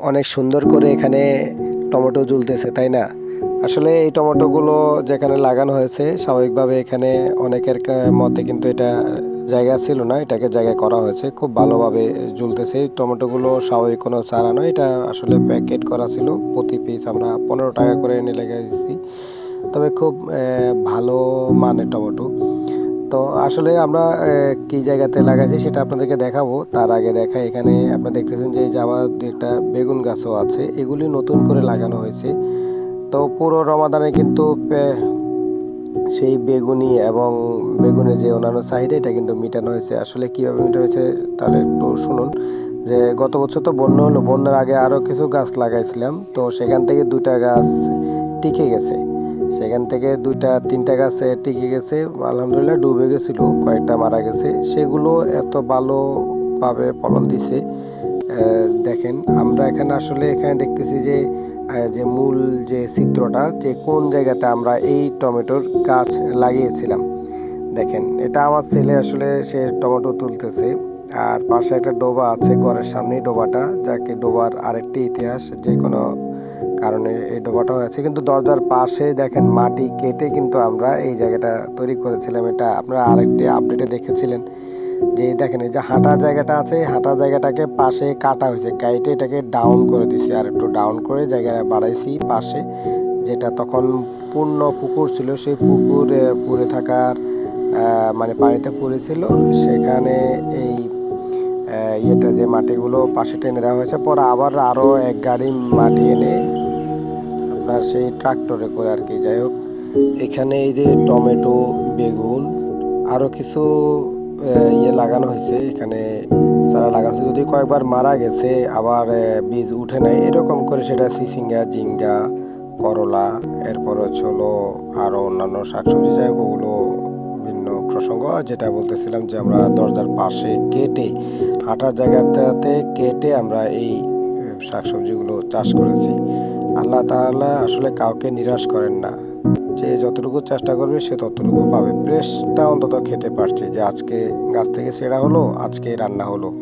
অনেক সুন্দর করে এখানে টমেটো ঝুলতেছে তাই না? আসলে এই টমেটোগুলো যেখানে লাগানো হয়েছে, স্বাভাবিকভাবে এখানে অনেকের মতে কিন্তু এটা জায়গা ছিল না, এটাকে জায়গা করা হয়েছে। খুব ভালোভাবে ঝুলতেছে এই টমেটোগুলো স্বাভাবিক কোনো চারা নয়, এটা আসলে প্যাকেট করা ছিল। প্রতি পিস আমরা পনেরো টাকা করে এনে লেগে দিচ্ছি তবে খুব ভালো মানের টমেটো। তো আসলে আমরা কি জায়গাতে লাগাইছি সেটা আপনাদেরকে দেখাবো। তার আগে দেখা এখানে আপনারা দেখতেছেন যে এই যে আবার দু একটা বেগুন গাছও আছে, এগুলি নতুন করে লাগানো হয়েছে। তো পুরো রমাদানে কিন্তু সেই বেগুনি এবং বেগুনের যে অন্যান্য চাহিদা, এটা কিন্তু মেটানো হয়েছে। আসলে কীভাবে মেটানো হয়েছে, তাহলে একটু শুনুন। যে গত বছর তো বন্যা হলো, বন্যার আগে আরও কিছু গাছ লাগাইছিলাম, তো সেখান থেকে দুইটা গাছ টিকে গেছে। সেখান থেকে দুইটা, তিনটা গাছে টিকে গেছে। আলহামদুলিল্লাহ ডুবে গেছিল, কয়েকটা মারা গেছে। সেগুলো এত ভালোভাবে ফলন দিছে দেখেন, আমরা এখানে আসলে এখানে দেখতেছি যে যে মূল যে চিত্রটা, যে কোন জায়গাতে আমরা এই টমেটোর গাছ লাগিয়েছিলাম। দেখেন, এটা আমার ছেলে আসলে সে টমেটো তুলতেছে। আর পাশে একটা ডোবা আছে, ঘরের সামনেই ডোবাটা, যাকে ডোবার আরেকটি ইতিহাস যে কোনো কারণে এই ডোবাটাও আছে। কিন্তু দরজার পাশে দেখেন মাটি কেটে কিন্তু আমরা এই জায়গাটা তৈরি করেছিলাম। এটা আপনারা আরেকটি আপডেটে দেখেছিলেন যে, দেখেন এই যে হাঁটা জায়গাটা আছে হাঁটা জায়গাটাকে পাশে কাটা হয়েছে। কাইটে এটাকে ডাউন করে দিছি আর একটু ডাউন করে জায়গাটা বাড়াইছি পাশে। যেটা তখন পূর্ণ পুকুর ছিল। সেই পুকুর পুড়ে থাকার মানে পানিতে পড়েছিল। সেখানে এই ইয়েটা যে মাটিগুলো পাশে টেনে দেওয়া হয়েছে। পরে আবার আরও এক গাড়ি মাটি এনে আপনার সেই ট্রাক্টরে করে আর কি। যাই হোক, এখানে এই যে টমেটো, বেগুন আরও কিছু ইয়ে লাগানো হয়েছে। এখানে চারা লাগানো হয়েছে। যদি কয়েকবার মারা গেছে, আবার বীজ উঠে নাই, এরকম করে সেটা সিসিঙ্গা, জিঙ্গা, করলা, এরপর হচ্ছে হলো আরও অন্যান্য শাকসবজি, যাই হোক, ওগুলো ভিন্ন প্রসঙ্গ। যেটা বলতেছিলাম যে আমরা দরজার পাশে কেটে, হাঁটার জায়গাটাতে কেটে আমরা এই শাকসবজিগুলো চাষ করেছি। আল্লাহ তাআলা আসলে কাউকে নিরাশ করেন না। যে যতটুকু চেষ্টা করবে, সে ততটুকু পাবে। প্রেসটা অন্তত খেতে পারছে যে, আজকে গাছ থেকে সেরা হলো, আজকে রান্না হলো।